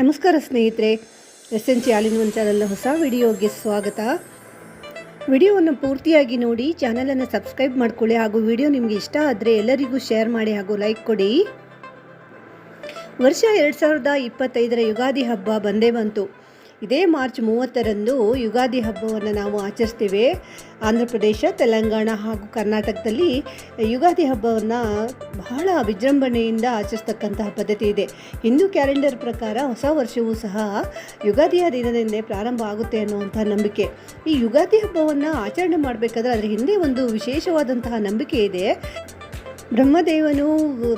ನಮಸ್ಕಾರ ಸ್ನೇಹಿತರೆ S N C all in one ಚಾನಲ್ನ ಹೊಸ ವಿಡಿಯೋಗೆ ಸ್ವಾಗತ. ವಿಡಿಯೋವನ್ನು ಪೂರ್ತಿಯಾಗಿ ನೋಡಿ, ಚಾನಲನ್ನು ಸಬ್ಸ್ಕ್ರೈಬ್ ಮಾಡಿಕೊಳ್ಳಿ ಹಾಗೂ ವಿಡಿಯೋ ನಿಮಗೆ ಇಷ್ಟ ಆದರೆ ಎಲ್ಲರಿಗೂ ಶೇರ್ ಮಾಡಿ ಹಾಗೂ ಲೈಕ್ ಕೊಡಿ. ವರ್ಷ ಎರಡು ಸಾವಿರದ ಇಪ್ಪತ್ತೈದರ ಯುಗಾದಿ ಹಬ್ಬ ಬಂದೇ ಬಂತು. ಇದೇ ಮಾರ್ಚ್ ಮೂವತ್ತರಂದು ಯುಗಾದಿ ಹಬ್ಬವನ್ನು ನಾವು ಆಚರಿಸ್ತೇವೆ. ಆಂಧ್ರ ಪ್ರದೇಶ, ತೆಲಂಗಾಣ ಹಾಗೂ ಕರ್ನಾಟಕದಲ್ಲಿ ಯುಗಾದಿ ಹಬ್ಬವನ್ನು ಬಹಳ ವಿಜೃಂಭಣೆಯಿಂದ ಆಚರಿಸ್ತಕ್ಕಂತಹ ಪದ್ಧತಿ ಇದೆ. ಹಿಂದೂ ಕ್ಯಾಲೆಂಡರ್ ಪ್ರಕಾರ ಹೊಸ ವರ್ಷವೂ ಸಹ ಯುಗಾದಿಯ ದಿನದಿಂದ ಪ್ರಾರಂಭ ಆಗುತ್ತೆ ಅನ್ನುವಂಥ ನಂಬಿಕೆ. ಈ ಯುಗಾದಿ ಹಬ್ಬವನ್ನು ಆಚರಣೆ ಮಾಡಬೇಕಾದ್ರೆ ಅದರ ಹಿಂದೆ ಒಂದು ವಿಶೇಷವಾದಂತಹ ನಂಬಿಕೆ ಇದೆ. ಬ್ರಹ್ಮದೇವನು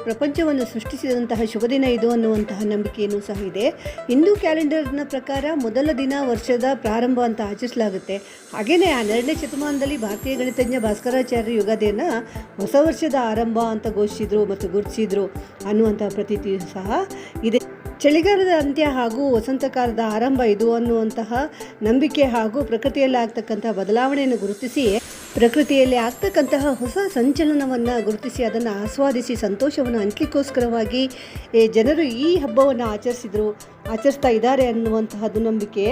ಪ್ರಪಂಚವನ್ನು ಸೃಷ್ಟಿಸಿದಂತಹ ಶುಭ ದಿನ ಇದು ಅನ್ನುವಂತಹ ನಂಬಿಕೆಯೂ ಸಹ ಇದೆ. ಹಿಂದೂ ಕ್ಯಾಲೆಂಡರ್ನ ಪ್ರಕಾರ ಮೊದಲ ದಿನ ವರ್ಷದ ಪ್ರಾರಂಭ ಅಂತ ಆಚರಿಸಲಾಗುತ್ತೆ. ಹಾಗೆಯೇ ಹನ್ನೆರಡನೇ ಶತಮಾನದಲ್ಲಿ ಭಾರತೀಯ ಗಣಿತಜ್ಞ ಭಾಸ್ಕರಾಚಾರ್ಯ ಯುಗಾದಿಯನ್ನು ಹೊಸ ವರ್ಷದ ಆರಂಭ ಅಂತ ಘೋಷಿಸಿದರು ಮತ್ತು ಗುರುತಿಸಿದ್ರು ಅನ್ನುವಂತಹ ಪ್ರತೀತಿ ಸಹ ಇದೆ. ಚಳಿಗಾಲದ ಅಂತ್ಯ ಹಾಗೂ ವಸಂತಕಾಲದ ಆರಂಭ ಇದು ಅನ್ನುವಂತಹ ನಂಬಿಕೆ ಹಾಗೂ ಪ್ರಕೃತಿಯಲ್ಲಾಗ್ತಕ್ಕಂತಹ ಬದಲಾವಣೆಯನ್ನು ಗುರುತಿಸಿ ಪ್ರಕೃತಿಯಲ್ಲಿ ಆಗ್ತಕ್ಕಂತಹ ಹೊಸ ಸಂಚಲನವನ್ನು ಗುರುತಿಸಿ ಅದನ್ನು ಆಸ್ವಾದಿಸಿ ಸಂತೋಷವನ್ನು ಹಂಚಲಿಕ್ಕೋಸ್ಕರವಾಗಿ ಜನರು ಈ ಹಬ್ಬವನ್ನು ಆಚರಿಸಿದರು, ಆಚರಿಸ್ತಾ ಇದ್ದಾರೆ ಅನ್ನುವಂತಹದ್ದು ನಂಬಿಕೆ.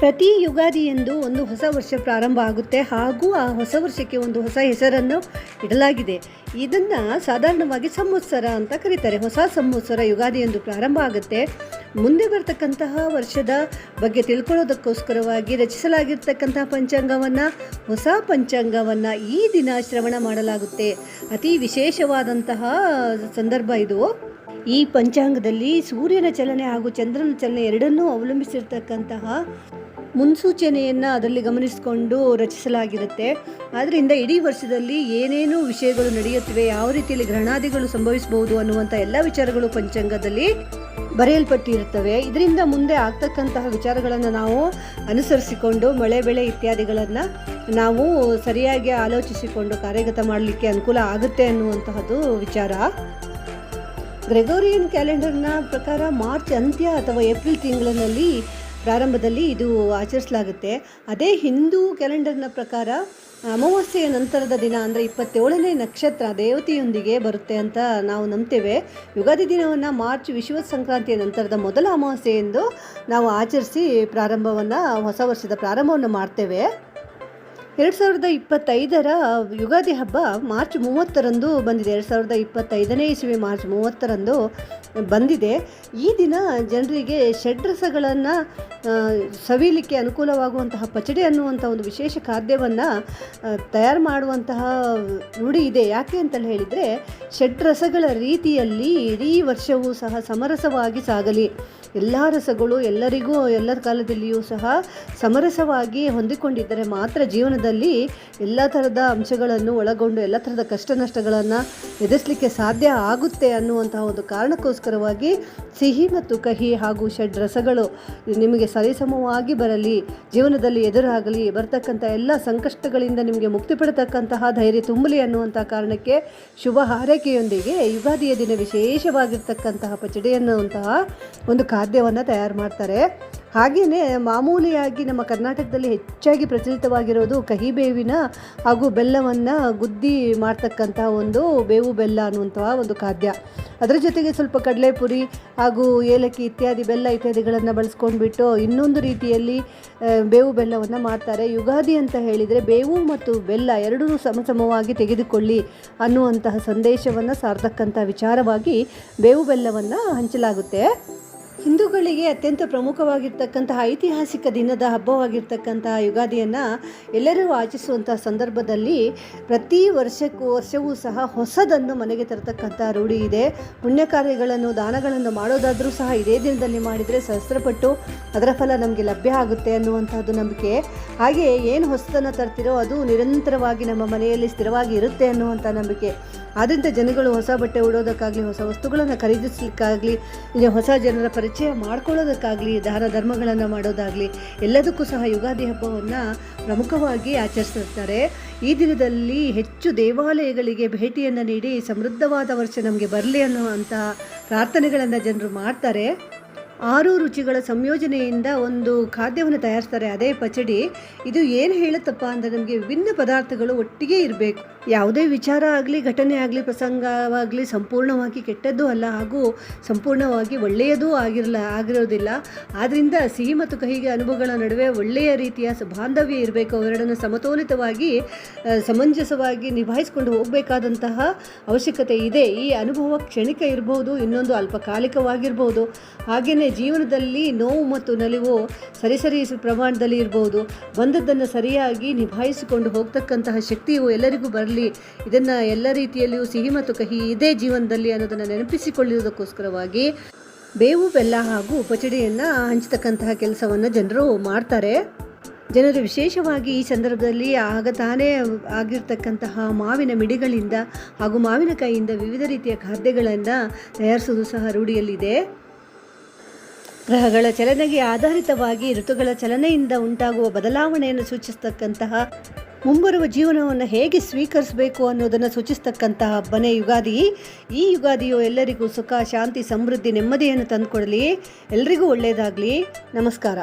ಪ್ರತಿ ಯುಗಾದಿ ಎಂದು ಒಂದು ಹೊಸ ವರ್ಷ ಪ್ರಾರಂಭ ಆಗುತ್ತೆ ಹಾಗೂ ಆ ಹೊಸ ವರ್ಷಕ್ಕೆ ಒಂದು ಹೊಸ ಹೆಸರನ್ನು ಇಡಲಾಗಿದೆ. ಇದನ್ನು ಸಾಧಾರಣವಾಗಿ ಸಂವತ್ಸರ ಅಂತ ಕರೀತಾರೆ. ಹೊಸ ಸಂವತ್ಸರ ಯುಗಾದಿ ಎಂದು ಪ್ರಾರಂಭ ಆಗುತ್ತೆ. ಮುಂದೆ ಬರ್ತಕ್ಕಂತಹ ವರ್ಷದ ಬಗ್ಗೆ ತಿಳ್ಕೊಳ್ಳೋದಕ್ಕೋಸ್ಕರವಾಗಿ ರಚಿಸಲಾಗಿರ್ತಕ್ಕಂತಹ ಪಂಚಾಂಗವನ್ನು, ಹೊಸ ಪಂಚಾಂಗವನ್ನು ಈ ದಿನ ಶ್ರವಣ ಮಾಡಲಾಗುತ್ತೆ. ಅತಿ ವಿಶೇಷವಾದಂತಹ ಸಂದರ್ಭ ಇದು. ಈ ಪಂಚಾಂಗದಲ್ಲಿ ಸೂರ್ಯನ ಚಲನೆ ಹಾಗೂ ಚಂದ್ರನ ಚಲನೆ ಎರಡನ್ನೂ ಅವಲಂಬಿಸಿರ್ತಕ್ಕಂತಹ ಮುನ್ಸೂಚನೆಯನ್ನು ಅದರಲ್ಲಿ ಗಮನಿಸಿಕೊಂಡು ರಚಿಸಲಾಗಿರುತ್ತೆ. ಆದ್ದರಿಂದ ಇಡೀ ವರ್ಷದಲ್ಲಿ ಏನೇನು ವಿಷಯಗಳು ನಡೆಯುತ್ತಿವೆ, ಯಾವ ರೀತಿಯಲ್ಲಿ ಗ್ರಹಣಾದಿಗಳು ಸಂಭವಿಸಬಹುದು ಅನ್ನುವಂಥ ಎಲ್ಲ ವಿಚಾರಗಳು ಪಂಚಾಂಗದಲ್ಲಿ ಬರೆಯಲ್ಪಟ್ಟಿರುತ್ತವೆ. ಇದರಿಂದ ಮುಂದೆ ಆಗ್ತಕ್ಕಂತಹ ವಿಚಾರಗಳನ್ನು ನಾವು ಅನುಸರಿಸಿಕೊಂಡು, ಮಳೆ, ಬೆಳೆ ಇತ್ಯಾದಿಗಳನ್ನು ನಾವು ಸರಿಯಾಗಿ ಆಲೋಚಿಸಿಕೊಂಡು ಕಾರ್ಯಗತ ಮಾಡಲಿಕ್ಕೆ ಅನುಕೂಲ ಆಗುತ್ತೆ ಅನ್ನುವಂತಹದ್ದು ವಿಚಾರ. ಗ್ರೆಗೋರಿಯನ್ ಕ್ಯಾಲೆಂಡರ್ನ ಪ್ರಕಾರ ಮಾರ್ಚ್ ಅಂತ್ಯ ಅಥವಾ ಏಪ್ರಿಲ್ ತಿಂಗಳಿನಲ್ಲಿ ಪ್ರಾರಂಭದಲ್ಲಿ ಇದು ಆಚರಿಸಲಾಗುತ್ತೆ. ಅದೇ ಹಿಂದೂ ಕ್ಯಾಲೆಂಡರ್ನ ಪ್ರಕಾರ ಅಮಾವಾಸ್ಯೆಯ ನಂತರದ ದಿನ ಅಂದರೆ ಇಪ್ಪತ್ತೇಳನೇ ನಕ್ಷತ್ರ ದೇವತೆಯೊಂದಿಗೆ ಬರುತ್ತೆ ಅಂತ ನಾವು ನಂಬ್ತೇವೆ. ಯುಗಾದಿ ದಿನವನ್ನು ಮಾರ್ಚ್ ವಿಶ್ವ ಸಂಕ್ರಾಂತಿಯ ನಂತರದ ಮೊದಲ ಅಮಾವಾಸ್ಯೆ ಎಂದು ನಾವು ಆಚರಿಸಿ ಪ್ರಾರಂಭವನ್ನು, ಹೊಸ ವರ್ಷದ ಪ್ರಾರಂಭವನ್ನು ಮಾಡ್ತೇವೆ. ಎರಡು ಸಾವಿರದ ಇಪ್ಪತ್ತೈದರ ಯುಗಾದಿ ಹಬ್ಬ ಮಾರ್ಚ್ ಮೂವತ್ತರಂದು ಬಂದಿದೆ. ಎರಡು ಸಾವಿರದ ಇಪ್ಪತ್ತೈದನೇ ಇಸ್ವಿ ಮಾರ್ಚ್ ಮೂವತ್ತರಂದು ಬಂದಿದೆ. ಈ ದಿನ ಜನರಿಗೆ ಷಡ್ರಸಗಳನ್ನು ಸವಿಲಿಕ್ಕೆ ಅನುಕೂಲವಾಗುವಂತಹ ಪಚಡಿ ಅನ್ನುವಂಥ ಒಂದು ವಿಶೇಷ ಖಾದ್ಯವನ್ನು ತಯಾರು ಮಾಡುವಂತಹ ರೂಢಿ ಇದೆ. ಯಾಕೆ ಅಂತ ಹೇಳಿದರೆ ಷಡ್ರಸಗಳ ರೀತಿಯಲ್ಲಿ ಇಡೀ ವರ್ಷವೂ ಸಹ ಸಮರಸವಾಗಿ ಸಾಗಲಿ. ಎಲ್ಲ ರಸಗಳು ಎಲ್ಲರಿಗೂ ಎಲ್ಲರ ಕಾಲದಲ್ಲಿಯೂ ಸಹ ಸಮರಸವಾಗಿ ಹೊಂದಿಕೊಂಡಿದ್ದರೆ ಮಾತ್ರ ಜೀವನದಲ್ಲಿ ಎಲ್ಲ ಥರದ ಅಂಶಗಳನ್ನು ಒಳಗೊಂಡು ಎಲ್ಲ ಥರದ ಕಷ್ಟ ನಷ್ಟಗಳನ್ನು ಎದುರಿಸಲಿಕ್ಕೆ ಸಾಧ್ಯ ಆಗುತ್ತೆ ಅನ್ನುವಂತಹ ಒಂದು ಕಾರಣಕ್ಕೋಸ್ಕರವಾಗಿ ಸಿಹಿ ಮತ್ತು ಕಹಿ ಹಾಗೂ ಷಡ್ ರಸಗಳು ನಿಮಗೆ ಸರಿಸಮವಾಗಿ ಬರಲಿ, ಜೀವನದಲ್ಲಿ ಎದುರಾಗಲಿ, ಬರ್ತಕ್ಕಂಥ ಎಲ್ಲ ಸಂಕಷ್ಟಗಳಿಂದ ನಿಮಗೆ ಮುಕ್ತಿ ಪಡತಕ್ಕಂತಹ ಧೈರ್ಯ ತುಂಬಲಿ ಅನ್ನುವಂಥ ಕಾರಣಕ್ಕೆ ಶುಭ ಹಾರೈಕೆಯೊಂದಿಗೆ ಯುಗಾದಿಯ ದಿನ ವಿಶೇಷವಾಗಿರ್ತಕ್ಕಂತಹ ಪಚಡಿ ಅನ್ನುವಂತಹ ಒಂದು ಖಾದ್ಯವನ್ನು ತಯಾರು ಮಾಡ್ತಾರೆ. ಹಾಗೆಯೇ ಮಾಮೂಲಿಯಾಗಿ ನಮ್ಮ ಕರ್ನಾಟಕದಲ್ಲಿ ಹೆಚ್ಚಾಗಿ ಪ್ರಚಲಿತವಾಗಿರೋದು ಕಹಿ ಬೇವಿನ ಹಾಗೂ ಬೆಲ್ಲವನ್ನು ಗುದ್ದಿ ಮಾಡ್ತಕ್ಕಂಥ ಒಂದು ಬೇವು ಬೆಲ್ಲ ಅನ್ನುವಂತಹ ಒಂದು ಖಾದ್ಯ. ಅದರ ಜೊತೆಗೆ ಸ್ವಲ್ಪ ಕಡಲೆಪುರಿ ಹಾಗೂ ಏಲಕ್ಕಿ ಇತ್ಯಾದಿ, ಬೆಲ್ಲ ಇತ್ಯಾದಿಗಳನ್ನು ಬಳಸ್ಕೊಂಡ್ಬಿಟ್ಟು ಇನ್ನೊಂದು ರೀತಿಯಲ್ಲಿ ಬೇವು ಬೆಲ್ಲವನ್ನು ಮಾಡ್ತಾರೆ ಯುಗಾದಿ ಅಂತ ಹೇಳಿದರೆ ಬೇವು ಮತ್ತು ಬೆಲ್ಲ ಎರಡೂ ಸಮಸಮವಾಗಿ ತೆಗೆದುಕೊಳ್ಳಿ ಅನ್ನುವಂತಹ ಸಂದೇಶವನ್ನು ಸಾರ್ತಕ್ಕಂಥ ವಿಚಾರವಾಗಿ ಬೇವು ಬೆಲ್ಲವನ್ನು ಹಂಚಲಾಗುತ್ತೆ. ಹಿಂದೂಗಳಿಗೆ ಅತ್ಯಂತ ಪ್ರಮುಖವಾಗಿರ್ತಕ್ಕಂತಹ ಐತಿಹಾಸಿಕ ದಿನದ ಹಬ್ಬವಾಗಿರ್ತಕ್ಕಂತಹ ಯುಗಾದಿಯನ್ನು ಎಲ್ಲರೂ ಆಚರಿಸುವಂತಹ ಸಂದರ್ಭದಲ್ಲಿ ಪ್ರತಿ ವರ್ಷಕ್ಕೂ ವರ್ಷವೂ ಸಹ ಹೊಸದನ್ನು ಮನೆಗೆ ತರತಕ್ಕಂಥ ರೂಢಿ ಇದೆ. ಪುಣ್ಯ ಕಾರ್ಯಗಳನ್ನು ದಾನಗಳನ್ನು ಮಾಡೋದಾದರೂ ಸಹ ಇದೇ ದಿನದಲ್ಲಿ ಮಾಡಿದರೆ ಸಹಸ್ರಪಟ್ಟು ಅದರ ಫಲ ನಮಗೆ ಲಭ್ಯ ಆಗುತ್ತೆ ಅನ್ನುವಂಥದ್ದು ನಂಬಿಕೆ. ಹಾಗೆಯೇ ಏನು ಹೊಸದನ್ನು ತರ್ತಿರೋ ಅದು ನಿರಂತರವಾಗಿ ನಮ್ಮ ಮನೆಯಲ್ಲಿ ಸ್ಥಿರವಾಗಿ ಇರುತ್ತೆ ಅನ್ನುವಂಥ ನಂಬಿಕೆ. ಆದ್ದರಿಂದ ಜನಗಳು ಹೊಸ ಬಟ್ಟೆ ಉಡೋದಕ್ಕಾಗಲಿ, ಹೊಸ ವಸ್ತುಗಳನ್ನು ಖರೀದಿಸಲಿಕ್ಕಾಗಲಿ ಹೊಸ ಜನರ ಪರಿಚಯ ಮಾಡ್ಕೊಳ್ಳೋದಕ್ಕಾಗಲಿ ದಾನ ಧರ್ಮಗಳನ್ನು ಮಾಡೋದಾಗಲಿ, ಎಲ್ಲದಕ್ಕೂ ಸಹ ಯುಗಾದಿ ಹಬ್ಬವನ್ನು ಪ್ರಮುಖವಾಗಿ ಆಚರಿಸ್ತಿರ್ತಾರೆ. ಈ ದಿನದಲ್ಲಿ ಹೆಚ್ಚು ದೇವಾಲಯಗಳಿಗೆ ಭೇಟಿಯನ್ನು ನೀಡಿ ಸಮೃದ್ಧವಾದ ವರ್ಷ ನಮಗೆ ಬರಲಿ ಅನ್ನುವಂಥ ಪ್ರಾರ್ಥನೆಗಳನ್ನು ಜನರು ಮಾಡ್ತಾರೆ. ಆರು ರುಚಿಗಳ ಸಂಯೋಜನೆಯಿಂದ ಒಂದು ಖಾದ್ಯವನ್ನು ತಯಾರಿಸ್ತಾರೆ, ಅದೇ ಪಚಡಿ. ಇದು ಏನು ಹೇಳುತ್ತಪ್ಪ ಅಂದರೆ, ನಮಗೆ ವಿಭಿನ್ನ ಪದಾರ್ಥಗಳು ಒಟ್ಟಿಗೆ ಇರಬೇಕು. ಯಾವುದೇ ವಿಚಾರ ಆಗಲಿ, ಘಟನೆ ಆಗಲಿ, ಪ್ರಸಂಗವಾಗಲಿ ಸಂಪೂರ್ಣವಾಗಿ ಕೆಟ್ಟದ್ದು ಅಲ್ಲ. ಹಾಗೂ ಸಂಪೂರ್ಣವಾಗಿ ಒಳ್ಳೆಯದೂ ಆಗಿರಲ್ಲ ಆಗಿರೋದಿಲ್ಲ. ಆದ್ದರಿಂದ ಸಿಹಿ ಮತ್ತು ಕಹಿಗೆ ಅನುಭವಗಳ ನಡುವೆ ಒಳ್ಳೆಯ ರೀತಿಯ ಬಾಂಧವ್ಯ ಇರಬೇಕು. ಅವೆರಡನ್ನು ಸಮತೋಲಿತವಾಗಿ ಸಮಂಜಸವಾಗಿ ನಿಭಾಯಿಸಿಕೊಂಡು ಹೋಗಬೇಕಾದಂತಹ ಅವಶ್ಯಕತೆ ಇದೆ. ಈ ಅನುಭವ ಕ್ಷಣಿಕ ಇರಬಹುದು ಇನ್ನೊಂದು ಅಲ್ಪಕಾಲಿಕವಾಗಿರ್ಬೋದು. ಹಾಗೆಯೇ ಜೀವನದಲ್ಲಿ ನೋವು ಮತ್ತು ನಲಿವು ಸರಿಸರಿ ಪ್ರಮಾಣದಲ್ಲಿ ಇರ್ಬೋದು. ಬಂದದ್ದನ್ನು ಸರಿಯಾಗಿ ನಿಭಾಯಿಸಿಕೊಂಡು ಹೋಗ್ತಕ್ಕಂತಹ ಶಕ್ತಿಯು ಎಲ್ಲರಿಗೂ ಬರಲಿ. ಇದನ್ನು ಎಲ್ಲ ರೀತಿಯಲ್ಲಿಯೂ ಸಿಹಿ ಮತ್ತು ಕಹಿ ಇದೇ ಜೀವನದಲ್ಲಿ ಅನ್ನೋದನ್ನು ನೆನಪಿಸಿಕೊಳ್ಳುವುದಕ್ಕೋಸ್ಕರವಾಗಿ ಬೇವು, ಬೆಲ್ಲ ಹಾಗೂ ಪಚಡಿಯನ್ನು ಹಂಚತಕ್ಕಂತಹ ಕೆಲಸವನ್ನು ಜನರು ಮಾಡ್ತಾರೆ. ಜನರು ವಿಶೇಷವಾಗಿ ಈ ಸಂದರ್ಭದಲ್ಲಿ ಆಗ ತಾನೇ ಆಗಿರ್ತಕ್ಕಂತಹ ಮಾವಿನ ಮಿಡಿಗಳಿಂದ ಹಾಗೂ ಮಾವಿನಕಾಯಿಯಿಂದ ವಿವಿಧ ರೀತಿಯ ಖಾದ್ಯಗಳನ್ನು ತಯಾರಿಸುವುದು ಸಹ ರೂಢಿಯಲ್ಲಿದೆ. ಗ್ರಹಗಳ ಚಲನೆಗೆ ಆಧಾರಿತವಾಗಿ ಋತುಗಳ ಚಲನೆಯಿಂದ ಉಂಟಾಗುವ ಬದಲಾವಣೆಯನ್ನು ಸೂಚಿಸ್ತಕ್ಕಂತಹ ಮುಂಬರುವ ಜೀವನವನ್ನು ಹೇಗೆ ಸ್ವೀಕರಿಸಬೇಕು ಅನ್ನೋದನ್ನು ಸೂಚಿಸ್ತಕ್ಕಂತಹ ಹಬ್ಬನೇ ಯುಗಾದಿ. ಈ ಯುಗಾದಿಯು ಎಲ್ಲರಿಗೂ ಸುಖ, ಶಾಂತಿ, ಸಮೃದ್ಧಿ, ನೆಮ್ಮದಿಯನ್ನು ತಂದುಕೊಡಲಿ. ಎಲ್ರಿಗೂ ಒಳ್ಳೆಯದಾಗಲಿ ನಮಸ್ಕಾರ.